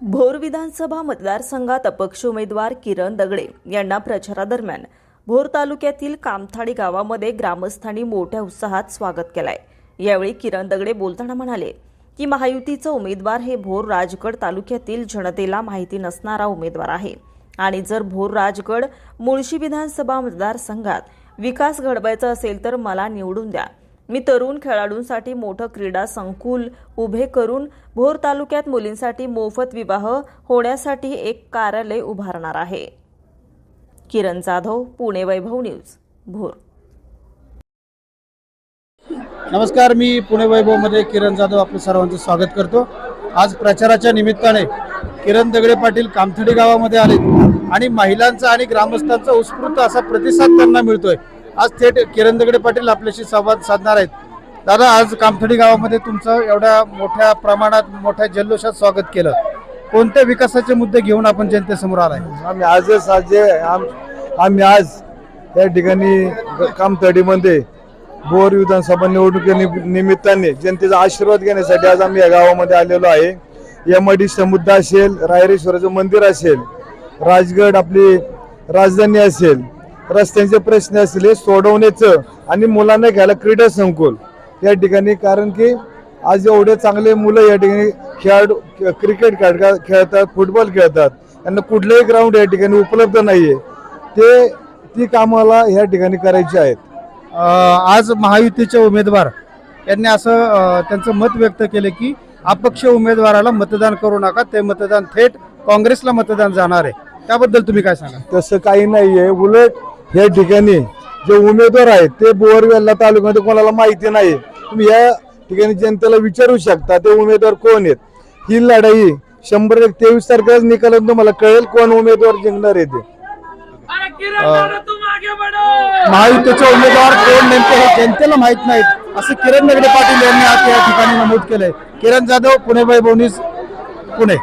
भोर विधानसभा मतदारसंघात अपक्ष उमेदवार किरण दगडे यांना प्रचारादरम्यान भोर तालुक्यातील कामथाडी गावामध्ये ग्रामस्थांनी मोठ्या उत्साहात स्वागत केलंय. यावेळी किरण दगडे बोलताना म्हणाले की महायुतीचं उमेदवार हे भोर राजगड तालुक्यातील जनतेला माहिती नसणारा उमेदवार आहे. आणि जर भोर राजगड मुळशी विधानसभा मतदारसंघात विकास घडवायचा असेल तर मला निवडून द्या. मी तरुण खेळाडूंसाठी मोठं क्रीडा संकुल उभे करून भोर तालुक्यात मुलींसाठी मोफत विवाह होण्यासाठी एक कार्यालय उभारणार आहे. किरण जाधव पुणे वैभव न्यूज भोर. नमस्कार मी पुणे वैभवमध्ये किरण जाधव आपलं सर्वांचं स्वागत करतो. आज प्रचाराच्या निमित्ताने किरण दगडे पाटील कामथडी गावामध्ये आले आणि महिलांचा आणि ग्रामस्थांचा उत्स्फूर्त असा प्रतिसाद त्यांना मिळतोय. आज थेट किरण दगडे पाटील आपल्याशी संवाद साधणार आहेत. दादा आज कामथडी गावामध्ये तुमचं एवढ्या मोठ्या प्रमाणात मोठ्या जल्लोषात स्वागत केलं. कोणत्या विकासाचे मुद्दे घेऊन आपण जनतेसमोर आलाय? आम्ही आजच आज आम- आम्ही आज या ठिकाणी कामथडीमध्ये बोर विधानसभा निवडणुकी निमित्ताने जनतेचा आशीर्वाद घेण्यासाठी आज आम्ही या गावामध्ये आलेलो आहे. यमडी समुद्र असेल रायरेश्वराचं मंदिर असेल राजगड आपली राजधानी असेल रस्त्यांचे प्रश्न असतील हे सोडवण्याचं आणि मुलांना घ्यायला क्रीडा संकुल या ठिकाणी. कारण की आज एवढे चांगले मुलं या ठिकाणी खेळाडू क्रिकेट खेळ- खेळतात फुटबॉल खेळतात. त्यांना कुठलेही ग्राउंड या ठिकाणी उपलब्ध नाहीये. ते ती कामाला या ठिकाणी करायची आहेत. आज महायुतीचे उमेदवार यांनी असं त्यांचं मत व्यक्त केलं की अपक्ष उमेदवाराला मतदान करू नका ते मतदान थेट काँग्रेसला मतदान जाणार आहे. त्याबद्दल तुम्ही काय सांगा तसं काही नाहीये. उलट या ठिकाणी जे उमेदवार आहेत ते बोरवेल्ला तालुक्यामध्ये कोणाला माहिती नाही. तुम्ही या ठिकाणी जनतेला विचारू शकता ते उमेदवार कोण आहेत. ही लढाई शंभर एक तेवीस तारखेलाच निकालात तुम्हाला कळेल कोण उमेदवार जिंकणार आहे ते. महायुतीचे उमेदवार कोण नेमके हे जनतेला माहीत नाहीत. असं किरण नगडे पाटील यांनी आज या ठिकाणी नमूद केलंय. किरण जाधव पुणे वैभव न्यूज पुणे.